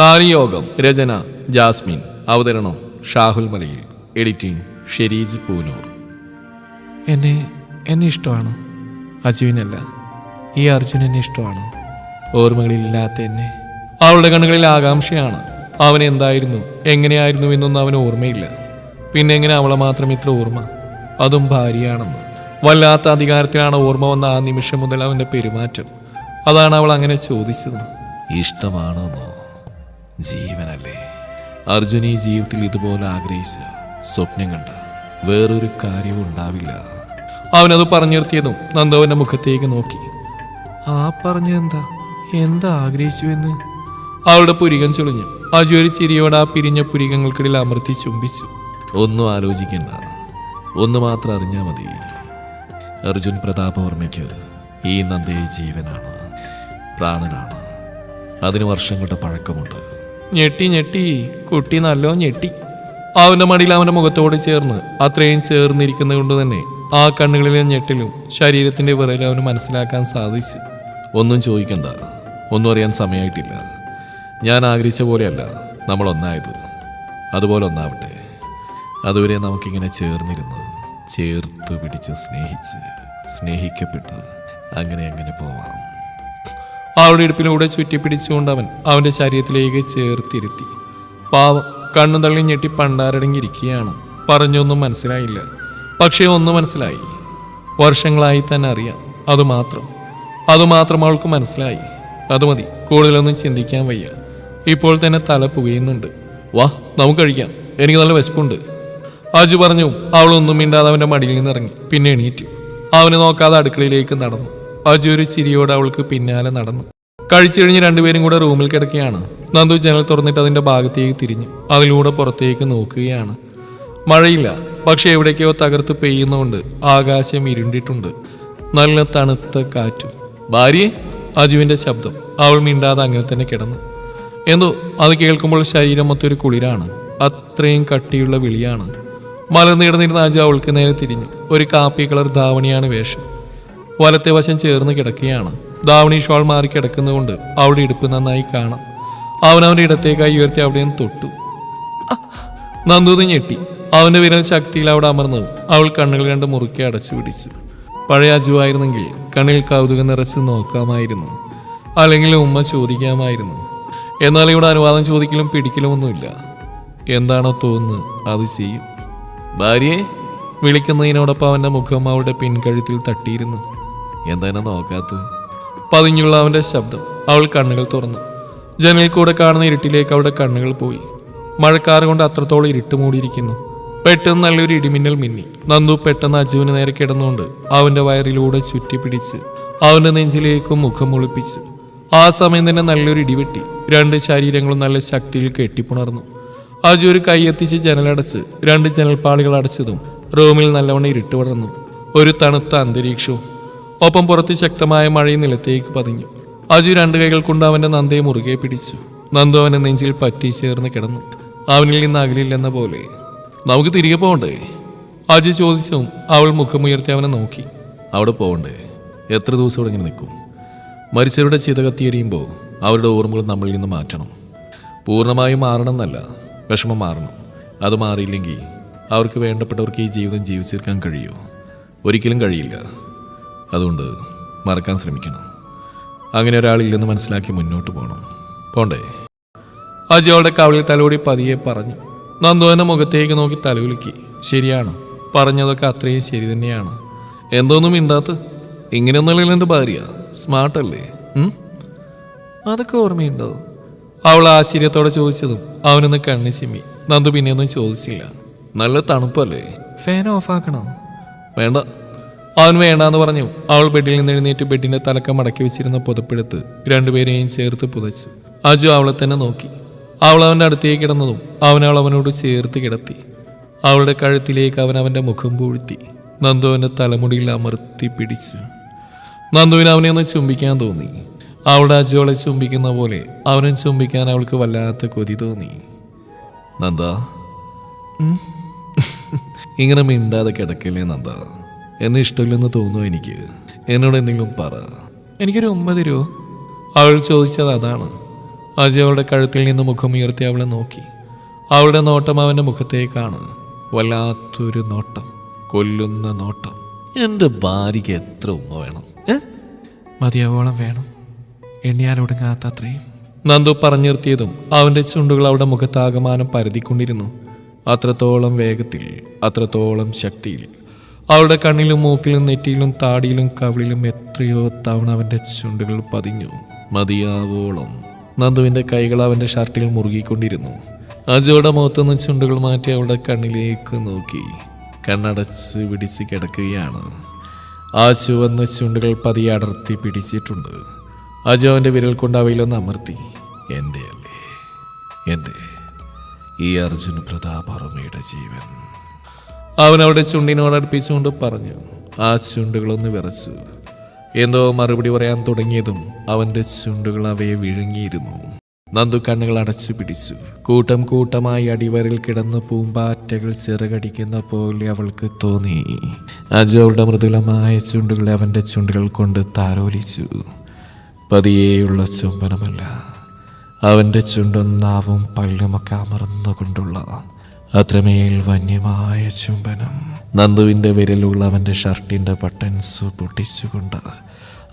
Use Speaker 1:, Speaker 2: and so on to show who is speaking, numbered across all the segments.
Speaker 1: താരിയോഗം രചന Jasmine. അവതരണം Shahul Malayil. Editing Shareej Poonoor. എന്നെ എന്നെ ഇഷ്ടമാണ്. അജുവിനല്ല ഈ അർജുൻ എന്നെ ഇഷ്ടമാണ്. ഓർമ്മകളില്ലാത്ത എന്നെ. അവളുടെ കണ്ണുകളിൽ ആകാംക്ഷയാണ്. അവൻ എന്തായിരുന്നു എങ്ങനെയായിരുന്നു എന്നൊന്നും അവന് ഓർമ്മയില്ല. പിന്നെ എങ്ങനെ അവളെ മാത്രം ഇത്ര ഓർമ്മ? അതും ഭാര്യയാണെന്ന്. വല്ലാത്ത അധികാരത്തിലാണ് ഓർമ്മ വന്ന ആ നിമിഷം മുതൽ അവന്റെ പെരുമാറ്റം. അതാണ് അവൾ അങ്ങനെ ചോദിച്ചത്. ഇഷ്ടമാണോന്നോ? ജീവനല്ലേ? അർജുൻ ഈ ജീവിതത്തിൽ ഇതുപോലെ ആഗ്രഹിച്ച് സ്വപ്നം കണ്ട വേറൊരു കാര്യവും ഉണ്ടാവില്ല. അവനത് പറഞ്ഞു നിർത്തിയതും നന്ദവന്റെ മുഖത്തേക്ക് നോക്കി. ആ പറഞ്ഞെന്താ എന്താ? ആഗ്രഹിച്ചു എന്ന്? അവളുടെ പുരികം ചുളിഞ്ഞു അജു ഒരു ചിരിയോടെ ആ പിരിഞ്ഞ പുരികങ്ങൾക്കിടയിൽ അമർത്തി ചുംബിച്ചു. ഒന്നും ആലോചിക്കണ്ട. ഒന്ന് മാത്രം അറിഞ്ഞാൽ മതി. അർജുൻ പ്രതാപവർമ്മയ്ക്ക് ഈ നന്ദയെ ജീവനാണ് പ്രാണനാണ്. അതിന് വർഷങ്ങളുടെ പഴക്കമുണ്ട്. ഞെട്ടി ഞെട്ടി കുട്ടി നല്ലോ ഞെട്ടി. അവന്റെ മടിയിൽ അവന്റെ മുഖത്തോട് ചേർന്ന് അത്രയും ചേർന്നിരിക്കുന്നത് കൊണ്ട് തന്നെ ആ കണ്ണുകളിലെ ഞെട്ടിലും ശരീരത്തിന്റെ വിറയിലും അവന് മനസ്സിലാക്കാൻ സാധിച്ചു. ഒന്നും ചോദിക്കണ്ട. ഒന്നും അറിയാൻ സമയമായിട്ടില്ല ഞാൻ ആഗ്രഹിച്ച പോലെയല്ല നമ്മൾ ഒന്നായത്. അതുപോലെ ഒന്നാവട്ടെ. അതുവരെ നമുക്കിങ്ങനെ ചേർന്നിരുന്ന് ചേർത്ത് പിടിച്ച് സ്നേഹിച്ച് സ്നേഹിക്കപ്പെട്ട് അങ്ങനെ അങ്ങനെ പോവാം? അവളുടെ ഇടുപ്പിലൂടെ ചുറ്റിപ്പിടിച്ചുകൊണ്ട് അവൻ അവന്റെ ശരീരത്തിലേക്ക് ചേർത്തിരുത്തി. പാവം കണ്ണു തള്ളി ഞെട്ടി പണ്ടാരടങ്ങിയിരിക്കുകയാണ്. പറഞ്ഞൊന്നും മനസ്സിലായില്ല. പക്ഷേ ഒന്ന് മനസ്സിലായി. വർഷങ്ങളായി തന്നെ അറിയാം. അതുമാത്രം അതുമാത്രം അവൾക്ക് മനസ്സിലായി. അത് മതി. കൂടുതലൊന്നും ചിന്തിക്കാൻ വയ്യ. ഇപ്പോൾ തന്നെ തല പുകയുന്നുണ്ട്. വാ നമുക്ക് കഴിക്കാം. എനിക്ക് നല്ല വിശപ്പുണ്ട്. അജു പറഞ്ഞു അവളൊന്നും മിണ്ടാതെ അവന്റെ മടിയിൽ നിന്ന് ഇറങ്ങി പിന്നെ എണീറ്റു. അവനെ നോക്കാതെ അടുക്കളയിലേക്ക് നടന്നു. അജു ഒരു ചിരിയോടെ അവൾക്ക് പിന്നാലെ നടന്നു. കഴിച്ചു കഴിഞ്ഞ് രണ്ടുപേരും കൂടെ റൂമിൽ കിടക്കുകയാണ്. നന്ദു ജനൽ തുറന്നിട്ട് അതിന്റെ ഭാഗത്തേക്ക് തിരിഞ്ഞു. അതിലൂടെ പുറത്തേക്ക് നോക്കുകയാണ്. മഴയില്ല പക്ഷേ എവിടേക്കോ തകർത്ത് പെയ്യുന്നതുകൊണ്ട് ആകാശം ഇരുണ്ടിട്ടുണ്ട്. നല്ല തണുത്ത കാറ്റും. ഭാര്യ അജുവിന്റെ ശബ്ദം. അവൾ മിണ്ടാതെ അങ്ങനെ തന്നെ കിടന്നു. എന്തോ അത് കേൾക്കുമ്പോൾ ശരീരം മൊത്തം ഒരു കുളിരാണ്. അത്രയും കട്ടിയുള്ള വിളിയാണ്. മലർന്നിടന്നിരുന്ന അജു അവൾക്ക് നേരെ തിരിഞ്ഞു. ഒരു കാപ്പി കളർ ധാവണിയാണ് വേഷം. വലത്തെ വശം ചേർന്ന് കിടക്കുകയാണ്. ധാവണി ഷോൾ മാറി കിടക്കുന്നതുകൊണ്ട് അവളുടെ ഇടുപ്പ് നന്നായി കാണാം. അവൻ അവന്റെ ഇടത്തേക്കായി ഉയർത്തി അവിടെ നിന്ന് തൊട്ടു. നന്ദു ഞെട്ടി. അവന്റെ വിരൽ ശക്തിയിൽ അവിടെ അമർന്നു അവൾ കണ്ണുകൾ കണ്ട് മുറുക്കി അടച്ചു പിടിച്ചു. പഴയ അജുവായിരുന്നെങ്കിൽ കണ്ണിൽ കൗതുകം നിറച്ച് നോക്കാമായിരുന്നു. അല്ലെങ്കിൽ ഉമ്മ ചോദിക്കാമായിരുന്നു. എന്നാൽ ഇവിടെ അനുവാദം ചോദിക്കലും പിടിക്കലും ഒന്നുമില്ല. എന്താണോ തോന്നുന്നത് അത് ചെയ്യും. ഭാര്യയെ വിളിക്കുന്നതിനോടൊപ്പം അവന്റെ മുഖം അവളുടെ പിൻകഴുത്തിൽ തട്ടിയിരുന്നു. എന്താ നോക്കാത്തത്? പതിഞ്ഞുള്ള അവന്റെ ശബ്ദം അവൾ കണ്ണുകൾ തുറന്നു. ജനൽ കൂടെ കാണുന്ന ഇരുട്ടിലേക്ക് അവളുടെ കണ്ണുകൾ പോയി. മഴക്കാറ് കൊണ്ട് അത്രത്തോളം ഇരുട്ട് മൂടിയിരിക്കുന്നു. പെട്ടെന്ന് നല്ലൊരു ഇടിമിന്നൽ മിന്നി. നന്ദു പെട്ടെന്ന് അജുവിന് നേരെ കിടന്നുകൊണ്ട് അവന്റെ വയറിലൂടെ ചുറ്റിപ്പിടിച്ച് അവന്റെ നെഞ്ചിലേക്കും മുഖം ഒളിപ്പിച്ച് ആ സമയം തന്നെ നല്ലൊരു ഇടിവെട്ടി രണ്ട് ശരീരങ്ങളും നല്ല ശക്തിയിൽ കെട്ടിപ്പുണർന്നു. അജു ഒരു കൈയെത്തിച്ച് ജനലടച്ച് രണ്ട് ജനൽപ്പാളികൾ അടച്ചതും റൂമിൽ നല്ലവണ്ണം ഇരുട്ട് പടർന്നു. ഒരു തണുത്ത അന്തരീക്ഷവും ഒപ്പം പുറത്ത് ശക്തമായ മഴയും നിലത്തേക്ക് പതിഞ്ഞു. അജു രണ്ട് കൈകൾ കൊണ്ട് അവന്റെ നന്ദയെ മുറുകെ പിടിച്ചു. നന്ദു അവന്റെ നെഞ്ചിൽ പറ്റി ചേർന്ന് കിടന്നു. അവനിൽ നിന്ന് അകലില്ലെന്ന പോലെ നമുക്ക് തിരികെ പോകണ്ടേ? അജു ചോദിച്ചും അവൾ മുഖമുയർത്തി അവനെ നോക്കി. അവിടെ പോകണ്ടേ? എത്ര ദിവസം ഇവിടെ ഇങ്ങനെ നിൽക്കും? മരിച്ചവരുടെ ചിത കത്തിയെരിയുമ്പോൾ അവരുടെ ഓർമ്മകൾ നമ്മളിൽ നിന്ന് മാറ്റണം. പൂർണമായും മാറണം എന്നല്ല വിഷമം മാറണം. അത് മാറിയില്ലെങ്കിൽ അവർക്ക് വേണ്ടപ്പെട്ടവർക്ക് ഈ ജീവിതം ജീവിച്ചെടുക്കാൻ കഴിയുമോ ഒരിക്കലും കഴിയില്ല. അതുകൊണ്ട് മറക്കാൻ ശ്രമിക്കണം. അങ്ങനെ ഒരാളില്ലെന്ന് മനസ്സിലാക്കി മുന്നോട്ട് പോകണം പോണ്ടേ? അജയോടെ കവളിൽ തലോടി പതിയെ പറഞ്ഞു നന്ദുവിന്റെ മുഖത്തേക്ക് നോക്കി തലകുലുക്കി. ശരിയാണ്. പറഞ്ഞതൊക്കെ അത്രയും ശരി തന്നെയാണ്. എന്തോന്നും മിണ്ടാത്ത? ഇങ്ങനെയൊന്നുള്ള എന്റെ ഭാര്യ. സ്മാർട്ടല്ലേ? അതൊക്കെ ഓർമ്മയുണ്ടോ? അവൾ ആശ്ചര്യത്തോടെ ചോദിച്ചതും അവനൊന്ന് കണ്ണു ചിമ്മി. നന്ദു പിന്നെയൊന്നും ചോദിച്ചില്ല. നല്ല തണുപ്പല്ലേ? ഫാൻ ഓഫാക്കണോ വേണ്ട. അവൻ വേണ്ടാന്ന് പറഞ്ഞു. അവൾ ബെഡിൽ നിന്ന് എഴുന്നേറ്റ് ബെഡിന്റെ തലക്കം മടക്കി വെച്ചിരുന്ന പുതപ്പെടുത്ത് രണ്ടുപേരെയും ചേർത്ത് പുതച്ചു. അജു അവളെ തന്നെ നോക്കി. അവൾ അവന്റെ അടുത്തേക്ക് കിടന്നതും അവൻ അവനോട് ചേർത്ത് കിടത്തി. അവളുടെ കഴുത്തിലേക്ക് അവൻ അവന്റെ മുഖം പൂഴ്ത്തി. നന്ദു അവന്റെ തലമുടിയിൽ അമർത്തി പിടിച്ചു. നന്ദുവിന് അവനെ ഒന്ന് ചുംബിക്കാൻ തോന്നി. അവളുടെ അജുവളെ ചുംബിക്കുന്ന പോലെ അവനും ചുംബിക്കാൻ അവൾക്ക് വല്ലാത്ത കൊതി തോന്നി. നന്ദ. ഇങ്ങനെ മിണ്ടാതെ കിടക്കില്ലേ നന്ദ? എന്നെ ഇഷ്ടമില്ലെന്ന് തോന്നുന്നു എനിക്ക്. എന്നോട് എന്തെങ്കിലും പറ. എനിക്കൊരു ഒമ്പത് രൂപ അവൾ ചോദിച്ചത് അതാണ്. അജയ് അവളുടെ കഴുത്തിൽ നിന്ന് മുഖമുയർത്തി അവളെ നോക്കി. അവളുടെ നോട്ടം അവന്റെ മുഖത്തേക്കാണ്. വല്ലാത്തൊരു നോട്ടം. കൊല്ലുന്ന നോട്ടം. എന്റെ ഭാര്യയ്ക്ക് എത്ര ഉമ്മ വേണം? മതിയാവോളം വേണം. എണ്ണിയാലൊടുങ്ങാത്ത അത്രയും. നന്ദു പറഞ്ഞു നിർത്തിയതും അവന്റെ ചുണ്ടുകൾ അവളുടെ മുഖത്താകമാനം പരതിക്കൊണ്ടിരുന്നു. അത്രത്തോളം വേഗത്തിൽ അത്രത്തോളം ശക്തിയിൽ അവളുടെ കണ്ണിലും മൂക്കിലും നെറ്റിയിലും താടിയിലും കവിളിലും എത്രയോ തവണ അവന്റെ ചുണ്ടുകൾ പതിഞ്ഞു. മതിയാവോളം. നന്ദുവിന്റെ കൈകൾ അവന്റെ ഷർട്ടിൽ മുറുകിക്കൊണ്ടിരുന്നു. അജോയുടെ മുഖത്തുനിന്ന് ചുണ്ടുകൾ മാറ്റി അവളുടെ കണ്ണിലേക്ക് നോക്കി. കണ്ണടച്ച് പിടിച്ച് കിടക്കുകയാണ്. ആ ചുവന്ന ചുണ്ടുകൾ പതിയെ അടർത്തി പിടിച്ചിട്ടുണ്ട്. അജു അവന്റെ വിരൽ കൊണ്ട് അവയിലൊന്ന് അമർത്തി. എന്റെ അല്ലേ? എന്റെ ഈ അർജുന പ്രതാപർമ്മയുടെ ജീവൻ. അവൻ അവിടെ ചുണ്ടിനോട് അടുപ്പിച്ചുകൊണ്ട് പറഞ്ഞു ആ ചുണ്ടുകളൊന്ന് വിറച്ചു. എന്തോ മറുപടി പറയാൻ തുടങ്ങിയതും അവന്റെ ചുണ്ടുകൾ അവയെ വിഴുങ്ങിയിരുന്നു. നന്ദു കണ്ണുകൾ അടച്ചു പിടിച്ചു. കൂട്ടം കൂട്ടമായി അടിവരിൽ കിടന്ന് പൂമ്പാറ്റകൾ ചിറകടിക്കുന്ന പോലെ അവൾക്ക് തോന്നി. അജു അവളുടെ മൃദുലമായ ചുണ്ടുകളെ അവന്റെ ചുണ്ടുകൾ കൊണ്ട് താരോലിച്ചു പതിയേയുള്ള ചുംബനമല്ല അവന്റെ ചുണ്ടൊന്നാവും നാവും പല്ലുമൊക്കെ അമർന്നുകൊണ്ടുള്ള അത്രമേൽ വന്യമായ ചുംബനം. നന്ദുവിന്റെ വിരലുള്ള അവന്റെ ഷർട്ടിന്റെ ബട്ടൺസ് പൊട്ടിച്ചുകൊണ്ട്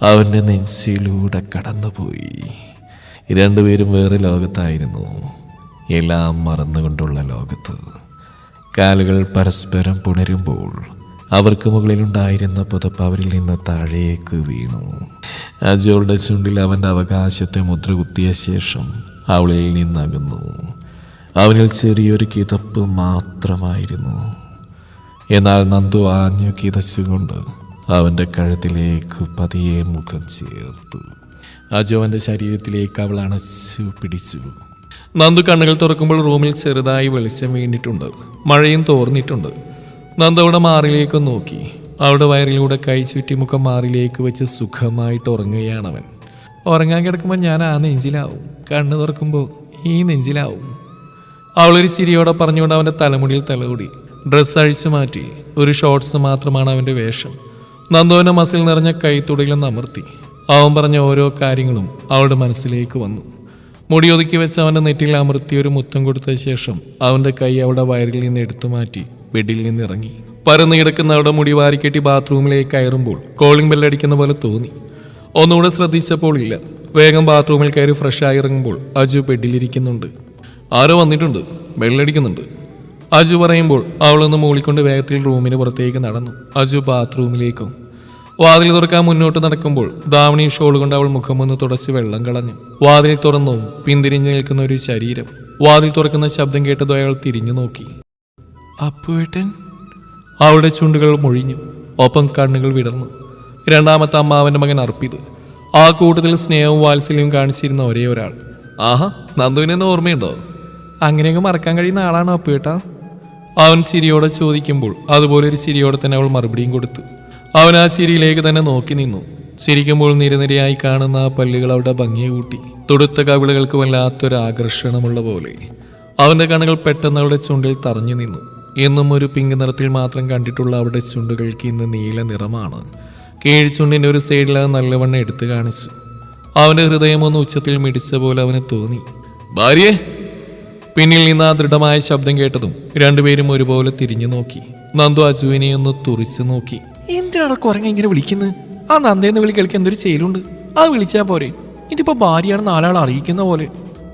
Speaker 1: അവന്റെ നെഞ്ചിലൂടെ കടന്നുപോയി. രണ്ടുപേരും വേറെ ലോകത്തായിരുന്നു. എല്ലാം മറന്നുകൊണ്ടുള്ള ലോകത്ത്. കാലുകൾ പരസ്പരം പുണരുമ്പോൾ അവർക്ക് മുകളിലുണ്ടായിരുന്ന പുതപ്പ് അവരിൽ നിന്ന് താഴേക്ക് വീണു. അജോളുടെ ചുണ്ടിൽ അവന്റെ അവകാശത്തെ മുദ്ര കുത്തിയ ശേഷം അവളിൽ നിന്നകന്നു. അവനിൽ ചെറിയൊരു കിതപ്പ് മാത്രമായിരുന്നു. എന്നാൽ നന്ദു ആഞ്ഞു കിതച്ചുകൊണ്ട് അവന്റെ കഴുത്തിലേക്ക് പതിയെ മുഖം ചേർത്തു. അജു അവന്റെ ശരീരത്തിലേക്ക് അവൾ അണച്ചു പിടിച്ചു. നന്ദു കണ്ണുകൾ തുറക്കുമ്പോൾ റൂമിൽ ചെറുതായി വെളിച്ചം വീണിട്ടുണ്ട്. മഴയും തോർന്നിട്ടുണ്ട്. നന്ദു അവിടെ മാറിലേക്ക് നോക്കി. അവളുടെ വയറിലൂടെ കൈ ചുറ്റി മുഖം മാറിലേക്ക് വെച്ച് സുഖമായിട്ട് ഉറങ്ങുകയാണ് അവൻ. ഉറങ്ങാൻ കിടക്കുമ്പോൾ ഞാൻ ആ നെഞ്ചിലാവും. കണ്ണു തുറക്കുമ്പോൾ ഈ നെഞ്ചിലാവും. അവളൊരു ചിരിയോടെ പറഞ്ഞുകൊണ്ട് അവന്റെ തലമുടിയിൽ തലകൂടി. ഡ്രസ്സ് അഴിച്ചു മാറ്റി. ഒരു ഷോർട്ട്സ് മാത്രമാണ് അവന്റെ വേഷം. നന്ദുവിന്റെ മസിൽ നിറഞ്ഞ കൈത്തുടയിലൊന്ന് അമർത്തി അവൻ പറഞ്ഞ ഓരോ കാര്യങ്ങളും അവളുടെ മനസ്സിലേക്ക് വന്നു. മുടി ഒതുക്കി വെച്ച് അവന്റെ നെറ്റിയിൽ അമർത്തി ഒരു മുത്തം കൊടുത്ത ശേഷം അവന്റെ കൈ അവളുടെ വയറിൽ നിന്ന് എടുത്തു മാറ്റി ബെഡിൽ നിന്ന് ഇറങ്ങി. പരന്നു കിടക്കുന്ന അവളുടെ മുടി വാരിക്കെട്ടി ബാത്റൂമിലേക്ക് കയറുമ്പോൾ കോളിംഗ് ബെല്ലടിക്കുന്ന പോലെ തോന്നി. ഒന്നുകൂടെ ശ്രദ്ധിച്ചപ്പോൾ ഇല്ല. വേഗം ബാത്റൂമിൽ കയറി ഫ്രഷായി ഇറങ്ങുമ്പോൾ അജു ബെഡിലിരിക്കുന്നുണ്ട് ആരോ വന്നിട്ടുണ്ട്. വെള്ളടിക്കുന്നുണ്ട് അജു പറയുമ്പോൾ അവളൊന്ന് മൂളിക്കൊണ്ട് വേഗത്തിൽ റൂമിന് പുറത്തേക്ക് നടന്നു. അജു ബാത്റൂമിലേക്കും. വാതിൽ തുറക്കാൻ മുന്നോട്ട് നടക്കുമ്പോൾ ദാവണി ഷോൾ കൊണ്ട് അവൾ മുഖമൊന്ന് തുടച്ച് വെള്ളം കളഞ്ഞു. വാതിൽ തുറന്നും പിന്തിരിഞ്ഞു നിൽക്കുന്ന ഒരു ശരീരം. വാതിൽ തുറക്കുന്ന ശബ്ദം കേട്ടതോ അയാൾ തിരിഞ്ഞു നോക്കി. അപ്പുവേട്ടൻ? അവളുടെ ചുണ്ടുകൾ മൊഴിഞ്ഞു. ഒപ്പം കണ്ണുകൾ വിടർന്നു. രണ്ടാമത്തെ അമ്മാവന്റെ മകൻ അർപ്പിത്. ആ കൂട്ടത്തിൽ സ്നേഹവും വാത്സല്യവും കാണിച്ചിരുന്ന ഒരേ ഒരാൾ. ആഹാ നന്ദുവിനെന്ന് ഓർമ്മയുണ്ടോ? അങ്ങനെയൊക്കെ മറക്കാൻ കഴിയുന്ന ആളാണ് അപ്പു കേട്ടാ അവൻ ചിരിയോടെ ചോദിക്കുമ്പോൾ അതുപോലെ ഒരു ചിരിയോടെ തന്നെ അവൾ മറുപടിയും കൊടുത്തു. അവൻ ആ ചിരിയിലേക്ക് തന്നെ നോക്കി നിന്നു. ചിരിക്കുമ്പോൾ നിരനിരയായി കാണുന്ന ആ പല്ലുകൾ അവിടെ ഭംഗിയെ കൂട്ടി. തൊടുത്ത കവിളുകൾക്ക് വല്ലാത്തൊരു ആകർഷണമുള്ള പോലെ. അവന്റെ കണ്ണുകൾ പെട്ടെന്ന് അവളുടെ ചുണ്ടിൽ തറഞ്ഞു നിന്നു. എന്നും ഒരു പിങ്ക് നിറത്തിൽ മാത്രം കണ്ടിട്ടുള്ള അവളുടെ ചുണ്ടുകൾക്ക് ഇന്ന് നീല നിറമാണ്. കീഴ്ചുണ്ടിന്റെ ഒരു സൈഡിൽ അത് നല്ലവണ്ണം എടുത്തു കാണിച്ചു. അവന്റെ ഹൃദയം ഒന്ന് ഉച്ചത്തിൽ മിടിച്ച പോലെ അവന് തോന്നി. ഭാര്യയെ പിന്നിൽ നിന്ന് ആ ദൃഢമായ ശബ്ദം കേട്ടതും രണ്ടുപേരും ഒരുപോലെ തിരിഞ്ഞു നോക്കി. നന്ദു അജുവിനെ ഒന്ന് തുറിച്ചു നോക്കി. എന്തിനാണ് കുരങ്ങ ഇങ്ങനെ വിളിക്കുന്നത് ആ നന്ദേന്ന് വിളി കേൾക്കാൻ എന്തൊരു ചെയ്യലുണ്ട് അത് വിളിച്ചാൽ പോരെ. ഇതിപ്പോ ഭാര്യയാണെന്ന് ആളാൾ അറിയിക്കുന്ന പോലെ.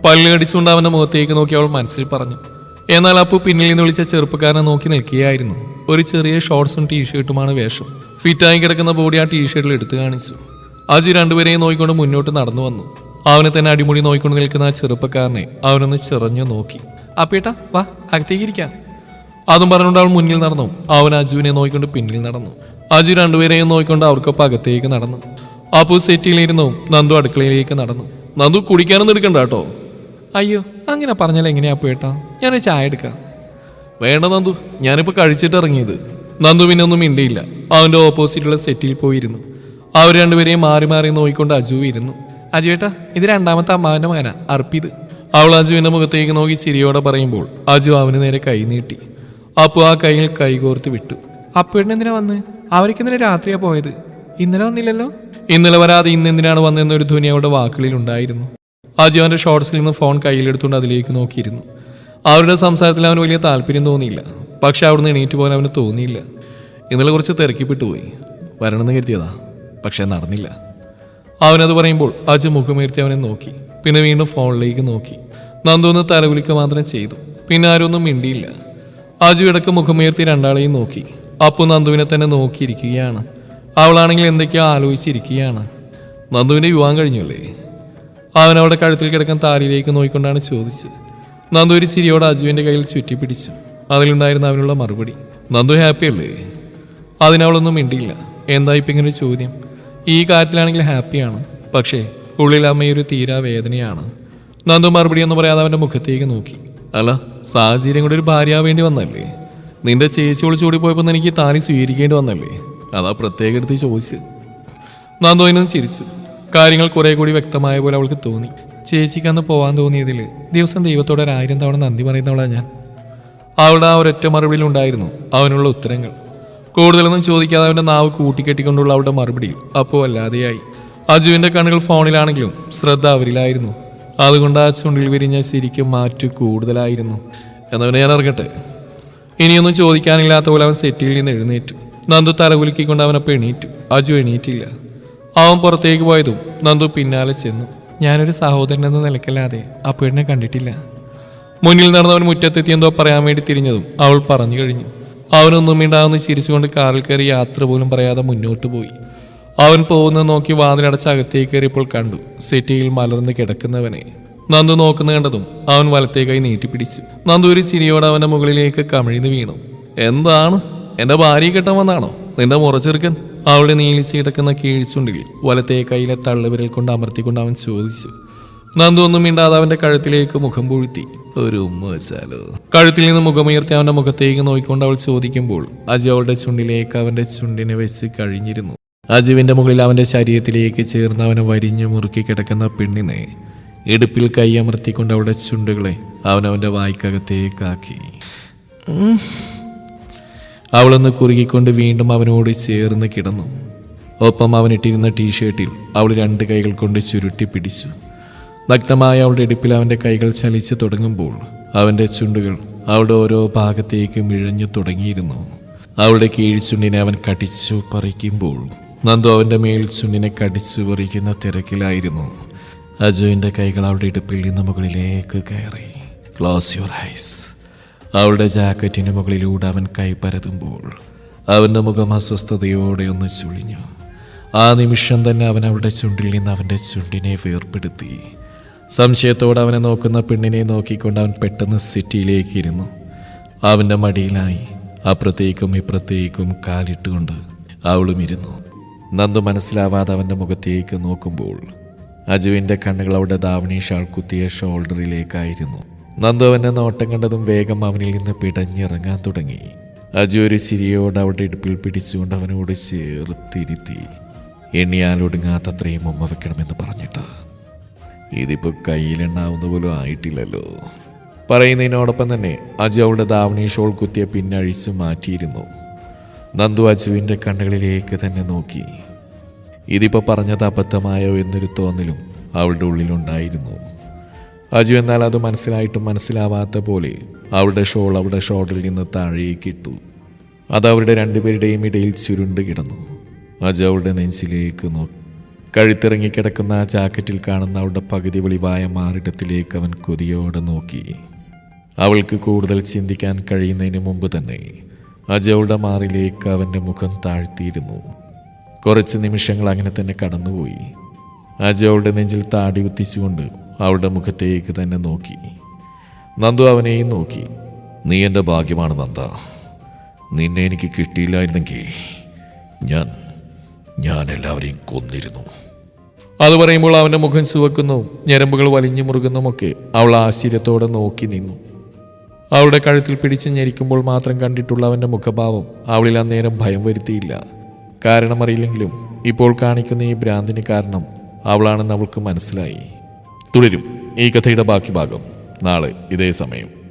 Speaker 1: പല്ലുകടിച്ചുകൊണ്ട് അവന്റെ മുഖത്തേക്ക് നോക്കി അവൾ മനസ്സിൽ പറഞ്ഞു. എന്നാൽ അപ്പു പിന്നിൽ നിന്ന് വിളിച്ച ചെറുപ്പക്കാരനെ നോക്കി നിൽക്കുകയായിരുന്നു. ഒരു ചെറിയ ഷോർട്സും ടീഷർട്ടുമാണ് വേഷം. ഫിറ്റായി കിടക്കുന്ന ബോഡി ആ ടീഷർട്ടിൽ എടുത്തു കാണിച്ചു. അജു രണ്ടുപേരെയും നോക്കിക്കൊണ്ട് മുന്നോട്ട് നടന്നു വന്നു. അവനെ തന്നെ അടിമുടി നോക്കിക്കൊണ്ട് നിൽക്കുന്ന ആ ചെറുപ്പക്കാരനെ അവനൊന്ന് ചെറഞ്ഞു നോക്കി. അപ്പേട്ടാ വാ അകത്തേക്ക് ഇരിക്കാം. അതും പറഞ്ഞുകൊണ്ട് അവൾ മുന്നിൽ നടന്നു. അവൻ അജുവിനെ നോക്കിക്കൊണ്ട് പിന്നിൽ നടന്നു. അജു രണ്ടുപേരെയും നോക്കിക്കൊണ്ട് അവർക്കൊപ്പം അകത്തേക്ക് നടന്നു. അപ്പു സെറ്റിലിരുന്നു. നന്ദു അടുക്കളയിലേക്ക് നടന്നു. നന്ദു കുടിക്കാനൊന്നും എടുക്കണ്ട കേട്ടോ. അയ്യോ അങ്ങനെ പറഞ്ഞാൽ എങ്ങനെയാ പേട്ടാ ഞാനൊരു ചായ എടുക്കാം. വേണ്ട നന്ദു ഞാനിപ്പോൾ കഴിച്ചിട്ട് ഇറങ്ങിയത്. നന്ദു പിന്നെ ഒന്നും മിണ്ടിയില്ല. അവന്റെ ഓപ്പോസിറ്റുള്ള സെറ്റിൽ പോയിരുന്നു. അവർ രണ്ടുപേരെയും മാറി മാറി നോക്കിക്കൊണ്ട് അജു ഇരുന്നു. അജു ഏട്ടാ ഇത് രണ്ടാമത്തെ അമ്മാവന്റെ മകനാ അർപ്പിത്. അവൾ അജുവിന്റെ മുഖത്തേക്ക് നോക്കി ചിരിയോടെ പറയുമ്പോൾ അജു അവന് നേരെ കൈ നീട്ടി. അപ്പു ആ കൈയിൽ കൈകോർത്ത് വിട്ടു. അപ്പുവേട്ടൻ എന്തിനാ വന്ന്? അവർക്ക് ഇന്നലെ രാത്രിയാ പോയത്. ഇന്നലെ വന്നില്ലല്ലോ? ഇന്നലെ വരാതെ ഇന്ന് എന്തിനാണ് വന്നതെന്നൊരു ധ്വനി അവരുടെ വാക്കുകളിൽ ഉണ്ടായിരുന്നു. അജു അവന്റെ ഷോർട്സിൽ നിന്ന് ഫോൺ കയ്യിലെടുത്തുകൊണ്ട് അതിലേക്ക് നോക്കിയിരുന്നു. അവരുടെ സംസാരത്തിൽ അവന് വലിയ താല്പര്യം തോന്നിയില്ല. പക്ഷെ അവിടുന്ന് എണീറ്റ് പോകാൻ അവന് തോന്നിയില്ല. ഇന്നലെ കുറച്ച് തിരക്കിപ്പെട്ടു പോയി വരണമെന്ന് കരുതിയതാ. പക്ഷെ നടന്നില്ല. അവനത് പറയുമ്പോൾ അജു മുഖമുയർത്തി അവനെ നോക്കി. പിന്നെ വീണ്ടും ഫോണിലേക്ക് നോക്കി. നന്ദു ഒന്ന് തലകുലിക്ക മാത്രം ചെയ്തു. പിന്നെ ആരൊന്നും മിണ്ടിയില്ല. അജു ഇടയ്ക്ക് മുഖമുയർത്തി രണ്ടാളെയും നോക്കി. അപ്പു നന്ദുവിനെ തന്നെ നോക്കിയിരിക്കുകയാണ്. അവളാണെങ്കിൽ എന്തൊക്കെയോ ആലോചിച്ചിരിക്കുകയാണ്. നന്ദുവിന്റെ വിവാഹം കഴിഞ്ഞല്ലേ? അവൻ അവളുടെ കഴുത്തിൽ കിടക്കാൻ താലിയിലേക്ക് നോക്കിക്കൊണ്ടാണ് ചോദിച്ചത്. നന്ദു ഒരു ചിരിയോടെ അജുവിന്റെ കയ്യിൽ ചുറ്റി പിടിച്ചു. അതിലുണ്ടായിരുന്ന അവനുള്ള മറുപടി. നന്ദു ഹാപ്പിയല്ലേ? അതിനവളൊന്നും മിണ്ടിയില്ല. എന്താ ഇപ്പം ഇങ്ങനെ ഒരു ചോദ്യം? ഈ കാര്യത്തിലാണെങ്കിൽ ഹാപ്പിയാണ്. പക്ഷേ ഉള്ളിൽ അമ്മയൊരു തീരാ വേദനയാണ്. നന്ദു മറുപടി എന്ന് പറയാതെ അവന്റെ മുഖത്തേക്ക് നോക്കി. അല്ല സാഹചര്യം കൂടെ ഒരു ഭാര്യ വേണ്ടി വന്നല്ലേ? നിന്റെ ചേച്ചി ഒളിച്ചോടി പോയപ്പോൾ എനിക്ക് താനി സ്വീകരിക്കേണ്ടി വന്നല്ലേ? അതാ പ്രത്യേകം എടുത്ത് ചോദിച്ച്. നന്ദു അതിനൊന്ന് ചിരിച്ചു. കാര്യങ്ങൾ കുറെ കൂടി വ്യക്തമായ പോലെ അവൾക്ക് തോന്നി. ചേച്ചിക്ക് അന്ന് പോകാൻ തോന്നിയതിൽ ദിവസം ദൈവത്തോടെ ഒരായിരം തവണ നന്ദി പറയുന്നവളാണ് ഞാൻ. അവളുടെ ആ ഒരൊറ്റ മറുപടിയിൽ ഉണ്ടായിരുന്നു അവനുള്ള ഉത്തരങ്ങൾ. കൂടുതലൊന്നും ചോദിക്കാതെ അവന്റെ നാവ് കൂട്ടിക്കെട്ടിക്കൊണ്ടുള്ള അവളുടെ മറുപടി അപ്പോൾ അല്ലാതെയായി. അജുവിന്റെ കണ്ണുകൾ ഫോണിലാണെങ്കിലും ശ്രദ്ധ അവരിലായിരുന്നു. അതുകൊണ്ട് ആ ചുണ്ടിൽ വിരിഞ്ഞ ശരിക്കും മാറ്റു കൂടുതലായിരുന്നു. എന്നവനെ ഞാൻ ഇറങ്ങട്ടെ ഇനിയൊന്നും ചോദിക്കാനില്ലാത്ത പോലെ അവൻ സെറ്റിൽ നിന്ന് എഴുന്നേറ്റു. നന്ദു തലകുലുക്കിക്കൊണ്ട് അവനപ്പോൾ എണീറ്റു. അജു എണീറ്റില്ല. അവൻ പുറത്തേക്ക് പോയതും നന്ദു പിന്നാലെ ചെന്നു. ഞാനൊരു സഹോദരൻ എന്ന നിലക്കല്ലാതെ പെണ്ണിനെ കണ്ടിട്ടില്ല. മുന്നിൽ നടന്നവൻ മുറ്റത്തെത്തി എന്തോ പറയാൻ വേണ്ടി തിരിഞ്ഞതും അവൾ പറഞ്ഞു കഴിഞ്ഞു. അവനൊന്നും മിണ്ടാവുന്ന ചിരിച്ചുകൊണ്ട് കാറിൽ കയറി യാത്ര പോലും പറയാതെ മുന്നോട്ട് പോയി. അവൻ പോകുന്നത് നോക്കി വാതിലടച്ച് അകത്തേക്ക് കയറിയപ്പോൾ കണ്ടു സെറ്റിയിൽ മലർന്ന് കിടക്കുന്നവനെ. നന്ദു നോക്കുന്ന കണ്ടതും അവൻ വലത്തേക്കായി നീട്ടിപ്പിടിച്ചു. നന്ദു ഒരു ചിരിയോടെ അവന്റെ മുകളിലേക്ക് കമിഴ്ന്നു വീണു. എന്താണ്? എന്റെ ഭാര്യ കെട്ടാൻ വന്നാണോ? നിന്റെ മുറച്ചെറുക്കൻ അവളുടെ നീലിച്ച് കിടക്കുന്ന കീഴ്ച്ചുണ്ടിൽ വലത്തേ കയ്യിലെ തള്ളുവിരൽ കൊണ്ട് അമർത്തിക്കൊണ്ട് അവൻ ചോദിച്ചു. നന്ദു ഒന്നും മിണ്ടാതെ അവന്റെ കഴുത്തിലേക്ക് മുഖം പൂഴ്ത്തി. ഒരു ഉമ്മ വെച്ചാലോ കഴുത്തിൽ നിന്ന് മുഖമുയർത്തി അവന്റെ മുഖത്തേക്ക് നോക്കിക്കൊണ്ട് അവൾ ചോദിക്കുമ്പോൾ അജു അവളുടെ ചുണ്ടിലേക്ക് അവന്റെ ചുണ്ടിനെ വെച്ച് കഴിഞ്ഞിരുന്നു. അജുവിന്റെ മുകളിൽ അവന്റെ ശരീരത്തിലേക്ക് ചേർന്ന് അവനെ വരിഞ്ഞു മുറുക്കി കിടക്കുന്ന പെണ്ണിനെ ഇടുപ്പിൽ കൈയമർത്തിക്കൊണ്ട് അവളുടെ ചുണ്ടുകളെ അവൻ അവന്റെ വായ്ക്കകത്തേക്കാക്കി അവളൊന്ന് കുറുകിക്കൊണ്ട് വീണ്ടും അവനോട് ചേർന്ന് കിടന്നു. ഒപ്പം അവനിട്ടിരുന്ന ടീഷർട്ടിൽ അവൾ രണ്ട് കൈകൾ കൊണ്ട് ചുരുട്ടി പിടിച്ചു. നഗ്നമായ അവളുടെ ഇടുപ്പിൽ അവന്റെ കൈകൾ ചലിച്ചു തുടങ്ങുമ്പോൾ അവന്റെ ചുണ്ടുകൾ അവളുടെ ഓരോ ഭാഗത്തേക്ക് മിഴഞ്ഞു തുടങ്ങിയിരുന്നു. അവളുടെ കീഴ്ചുണ്ടിനെ അവൻ കടിച്ചു പറിക്കുമ്പോൾ നന്ദു അവന്റെ മേൽ ചുണ്ടിനെ കടിച്ചു പറിക്കുന്ന തിരക്കിലായിരുന്നു. അജുവിന്റെ കൈകൾ അവളുടെ ഇടുപ്പിൽ നിന്ന് മുകളിലേക്ക് കയറി. ക്ലോസ് യുവർ ഐസ് അവളുടെ ജാക്കറ്റിന് മുകളിലൂടെ അവൻ കൈ പരതുമ്പോൾ അവന്റെ മുഖം അസ്വസ്ഥതയോടെ ഒന്ന് ചുളിഞ്ഞു. ആ നിമിഷം തന്നെ അവൻ അവളുടെ ചുണ്ടിൽ നിന്ന് അവന്റെ ചുണ്ടിനെ വേർപ്പെടുത്തി. സംശയത്തോടെ അവനെ നോക്കുന്ന പെണ്ണിനെ നോക്കിക്കൊണ്ട് അവൻ പെട്ടെന്ന് സിറ്റിയിലേക്ക് ഇരുന്നു അവന്റെ മടിയിലായി. അപ്പുറത്തേക്കും ഇപ്പുറത്തേക്കും കാലിട്ടുകൊണ്ട് അവളും ഇരുന്നു. നന്ദു മനസ്സിലാവാതെ അവന്റെ മുഖത്തേക്ക് നോക്കുമ്പോൾ അജുവിന്റെ കണ്ണുകൾ അവളുടെ ദാവണി ഷാൾ കുത്തിയ ഷോൾഡറിലേക്കായിരുന്നു. നന്ദു അവന്റെ നോട്ടം കണ്ടതും വേഗം അവനിൽ നിന്ന് പിടഞ്ഞിറങ്ങാൻ തുടങ്ങി. അജു ഒരു ചിരിയോട് അവളുടെ ഇടുപ്പിൽ പിടിച്ചുകൊണ്ട് അവനോട് ചേർത്തിരുത്തി. എണ്ണിയാലൊടുങ്ങാത്തത്രയും ഉമ്മ വെക്കണമെന്ന് പറഞ്ഞിട്ട് ഇതിപ്പോ കയ്യിലെണ്ണാവുന്ന പോലും ആയിട്ടില്ലല്ലോ. പറയുന്നതിനോടൊപ്പം തന്നെ അജു അവളുടെ ദാവണി ഷോൾ കുത്തിയ പിന്നഴിച്ചു മാറ്റിയിരുന്നു. നന്ദു അജുവിന്റെ കണ്ണുകളിലേക്ക് തന്നെ നോക്കി. ഇതിപ്പോ പറഞ്ഞത് അബദ്ധമായോ എന്നൊരു തോന്നലും അവളുടെ ഉള്ളിലുണ്ടായിരുന്നു. അജു എന്നാൽ അത് മനസ്സിലായിട്ടും മനസ്സിലാവാത്ത പോലെ അവളുടെ ഷോൾ അവളുടെ ഷോൾഡറിൽ നിന്ന് താഴേക്ക് ഇട്ടു. അത് അവരുടെ രണ്ടുപേരുടെയും ഇടയിൽ ചുരുണ്ട് കിടന്നു. അജു അവളുടെ നെഞ്ചിലേക്ക് നോക്കി. കഴുത്തിറങ്ങി കിടക്കുന്ന ആ ജാക്കറ്റിൽ കാണുന്ന അവളുടെ പകുതി വെളിവായ മാറിടത്തിലേക്ക് അവൻ കൊതിയോടെ നോക്കി. അവൾക്ക് കൂടുതൽ ചിന്തിക്കാൻ കഴിയുന്നതിന് മുമ്പ് തന്നെ അജയുടെ മാറിലേക്ക് അവന്റെ മുഖം താഴ്ത്തിയിരുന്നു. കുറച്ച് നിമിഷങ്ങൾ അങ്ങനെ തന്നെ കടന്നുപോയി. അജയുടെ നെഞ്ചിൽ താടി കുത്തിച്ചുകൊണ്ട് അവളുടെ മുഖത്തേക്ക് തന്നെ നോക്കി. നന്ദു അവനെയും നോക്കി. നീ എന്റെ ഭാഗ്യമാണ് നന്ദ. നിന്നെ എനിക്ക് കിട്ടിയില്ലായിരുന്നെങ്കിൽ ഞാൻ ഞാൻ എല്ലാവരെയും കൊന്നിരുന്നു. അത് പറയുമ്പോൾ അവന്റെ മുഖം ചുവക്കുന്നു ഞരമ്പുകൾ വലിഞ്ഞു മുറുകുന്നുമൊക്കെ അവൾ ആശ്ചര്യത്തോടെ നോക്കി നിന്നു. അവളുടെ കഴുത്തിൽ പിടിച്ച് ഞെരിക്കുമ്പോൾ മാത്രം കണ്ടിട്ടുള്ള അവന്റെ മുഖഭാവം അവളിൽ അന്നേരം ഭയം വരുത്തിയില്ല. കാരണം അറിയില്ലെങ്കിലും ഇപ്പോൾ കാണിക്കുന്ന ഈ ഭ്രാന്തിന് കാരണം അവളാണെന്ന് അവൾക്ക് മനസ്സിലായി. തുടരും ഈ കഥയുടെ ബാക്കി ഭാഗം നാളെ ഇതേ സമയം.